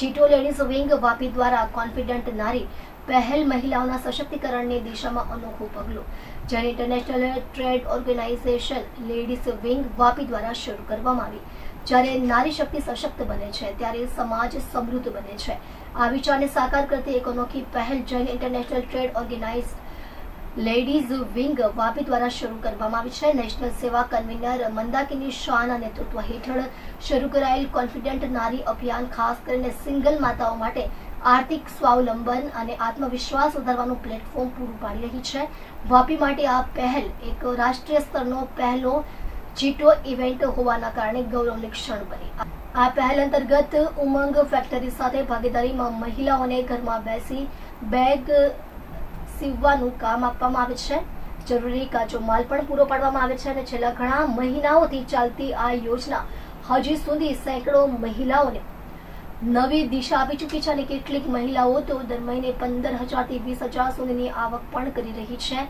ચીટો ladies wing Vapi દ્વારા confident નારી પહેલ મહિલાઓના સશક્તિકરણની દિશામાં અનોખું પગલું. જેને international trade organisation ladies wing Vapi દ્વારા શરૂ કરવામાં આવી. જ્યારે નારી શક્તિ સશક્ત બને છે, ત્યારે સમાજ સમૃદ્ધ બને છે. આ વિચારને સાકાર કરતી એક અનોખી પહેલ Jain international trade organise ladies wing Vapi દ્વારા શરૂ કરવામાં આવી છે. નેશનલ સેવા કન્વીનર મંદાકિની શાહના નેતૃત્વ હેઠળ શરૂ કરાયેલ કોન્ફિડન્ટ નારી અભિયાન, ખાસ કરીને સિંગલ માતાઓ માટે આર્થિક સ્વાવલંબન અને આત્મવિશ્વાસ વધારવાનું પ્લેટફોર્મ પૂરું પાડી રહી છે. વાપી માટે આ પહેલ એક રાષ્ટ્રીય સ્તરનો પહેલો જીટો ઇવેન્ટ હોવાના કારણે ગૌરવની ક્ષણ બની. આ પહેલ અંતર્ગત ઉમંગ ફેક્ટરી સાથે ભાગીદારીમાં મહિલાઓને ઘરમાં બેસી બેગ સીવવાનું કામ આપવામાં આવે છે. જરૂરી કાચો માલ પણ પૂરો પાડવામાં આવે છે અને છેલ્લા ઘણા મહિનાઓથી ચાલતી આ યોજના હજી સુધી સેંકડો મહિલાઓને નવી દિશા આપી ચૂકી છે અને કેટલીક મહિલાઓ તો દર મહિને પંદર હજારથી વીસ હજાર સુધીની આવક પણ કરી રહી છે.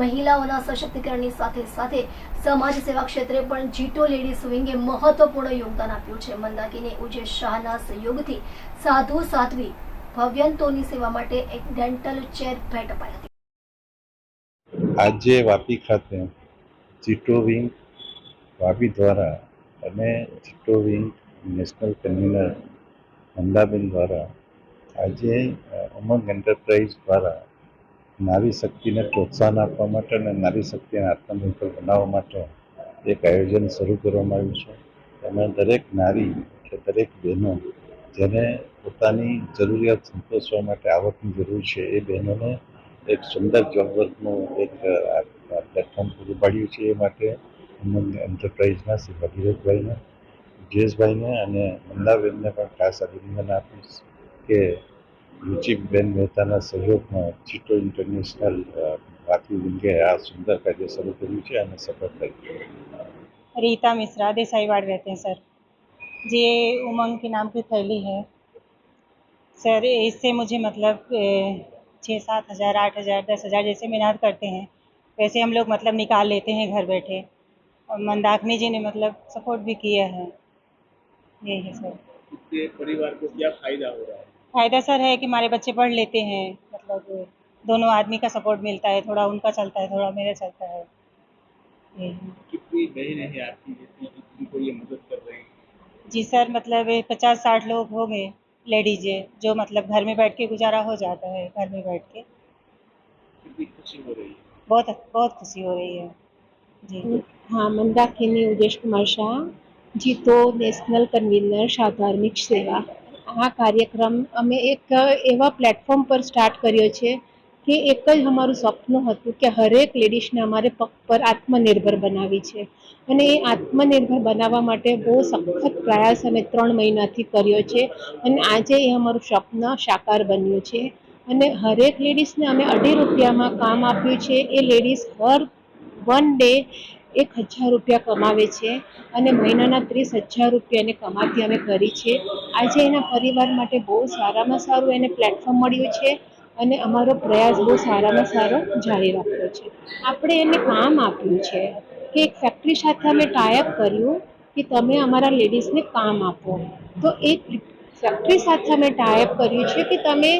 મહિલાઓના સશક્તિકરણની સાથે સાથે સમાજ સેવા ક્ષેત્રે પણ જીટો લેડીઝ વિંગે મહત્વપૂર્ણ યોગદાન આપ્યું છે. મંદાકીની ઉજે શાહના સહયોગથી સાધુ સાધ્વી ભવ્યંતોની સેવા માટે એક ડેન્ટલ ચેર ભેટ અપાઈ હતી. આજે વાપી ખાતે ચીટો વિંગ વાપી દ્વારા અને ચીટો વિંગ નેશનલ કન્વીનર મંદાબેન દ્વારા આજે ઉમંગ એન્ટરપ્રાઇઝ દ્વારા નારી શક્તિને પ્રોત્સાહન આપવા માટે અને નારી શક્તિને આત્મનિર્ભર બનાવવા માટે એક આયોજન શરૂ કરવામાં આવ્યું છે. એમાં દરેક નારી કે દરેક બહેનો જેને પોતાની જરૂરિયાત સંતોષવા માટે આવકની જરૂર છે, એ બહેનોને એક સુંદર જોબ એક પ્લેટફોર્મ પૂરું પાડ્યું છે એ માટે અમંગ એન્ટરપ્રાઇઝના શ્રી ભગીરથભાઈને, જયેશભાઈને અને મંદાબેનને પણ ખાસ અભિનંદન આપીશ કે રુચિબેન મહેતાના સહયોગમાં ચિટો ઇન્ટરનેશનલ વાકી વિંગે આ સુંદર કાર્ય શરૂ કર્યું છે અને સફળ થયું રીતા મિશ્રા દેસાઈવાડ વેતે સર. ये उमंग के नाम की थैली है। सर इससे मुझे मतलब छः सात हज़ार आठ हज़ार दस हज़ार जैसे मेहनत करते हैं। वैसे हम लोग मतलब निकाल लेते हैं घर बैठे। और मंदाकिनी जी ने मतलब सपोर्ट भी किया है। यही है सर। इससे परिवार को क्या फ़ायदा हो रहा है? फ़ायदा सर है कि हमारे बच्चे पढ़ लेते हैं। मतलब दोनों आदमी का सपोर्ट मिलता है थोड़ा उनका चलता है थोड़ा मेरा चलता है। कितनी बहनें हैं आपकी जितनी जिनको ये मदद कर रहे हैं? जी सर मतलब पचास साठ लोग होंगे लेडीज जो मतलब घर में बैठ के गुजारा हो जाता है घर में बैठ के कितनी खुशी हो रही है बहुत बहुत खुशी हो रही है जी હા મંદાકિની ઉદેશ કુમાર શાહ જીતો નેશનલ કન્વીનર શાહ ધાર્મિક સેવા આ કાર્યક્રમ અમે એક એવા પ્લેટફોર્મ પર સ્ટાર્ટ કર્યો છે કે એક જ અમારું સપનું હતું કે હરેક લેડીઝને અમારે પગ પર આત્મનિર્ભર બનાવી છે. અને એ આત્મનિર્ભર બનાવવા માટે બહુ સખત પ્રયાસ અમે ત્રણ મહિનાથી કર્યો છે અને આજે એ અમારું સ્વપ્ન સાકાર બન્યું છે. અને હરેક લેડીઝને અમે અઢી રૂપિયામાં કામ આપ્યું છે. એ લેડીઝ હર વન ડે એક હજાર રૂપિયા કમાવે છે અને મહિનાના ત્રીસ હજાર રૂપિયાની કમાતી અમે કરી છે. આજે એના પરિવાર માટે બહુ સારામાં સારું એને પ્લેટફોર્મ મળ્યું છે. અને અમારો પ્રયાસ બહુ સારામાં સારો જારી રાખ્યો છે. આપણે એને કામ આપ્યું છે કે એક ફેક્ટરી સાથે અમે ટાઈઅપ કર્યું કે તમે અમારા લેડીઝને કામ આપો. તો એક ફેક્ટરી સાથે અમે ટાઈઅપ કર્યું છે કે તમે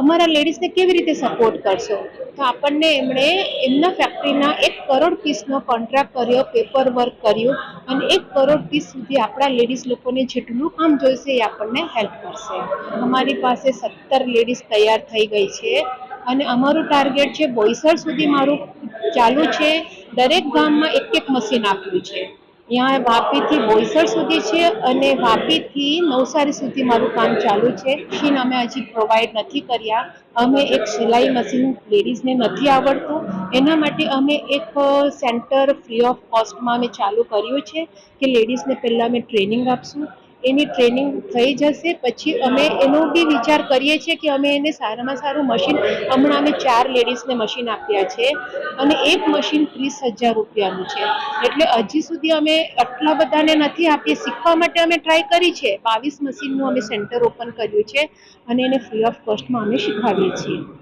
અમારા લેડીઝને કેવી રીતે સપોર્ટ કરશો? તો આપણને એમણે એમના ફેક્ટરીના એક કરોડ પીસનો કોન્ટ્રાક્ટ કર્યો પેપર વર્ક કર્યું અને એક કરોડ પીસ સુધી આપણા લેડીઝ લોકોને જેટલું કામ જોઈશે એ આપણને હેલ્પ કરશે. અમારી પાસે સત્તર લેડીઝ તૈયાર થઈ ગઈ છે અને અમારું ટાર્ગેટ છે બોઈસર સુધી મારું ચાલુ છે. દરેક ગામમાં એક એક મશીન આપ્યું છે. ત્યાં વાપીથી બોઈસર સુધી છે અને વાપીથી નવસારી સુધી મારું કામ ચાલુ છે. મશીન અમે હજી પ્રોવાઈડ નથી કર્યા. અમે એક સિલાઈ મશીન લેડીઝને નથી આવડતું. એના માટે અમે એક સેન્ટર ફ્રી ઓફ કોસ્ટમાં અમે ચાલુ કર્યું છે કે લેડીઝને પહેલાં અમે ટ્રેનિંગ આપશું. એની ટ્રેનિંગ થઈ જશે. પછી અમે એનો બી વિચાર કરીએ છીએ કે અમે એને સારામાં સારું મશીન હમણાં અમે ચાર લેડીઝને મશીન આપ્યા છે અને એક મશીન ત્રીસ હજાર રૂપિયાનું છે. એટલે હજી સુધી અમે આટલા બધાને નથી આપીએ. શીખવા માટે અમે ટ્રાય કરી છે. બાવીસ મશીનનું અમે સેન્ટર ઓપન કર્યું છે અને એને ફ્રી ઓફ કોસ્ટમાં અમે શીખવાડીએ છીએ.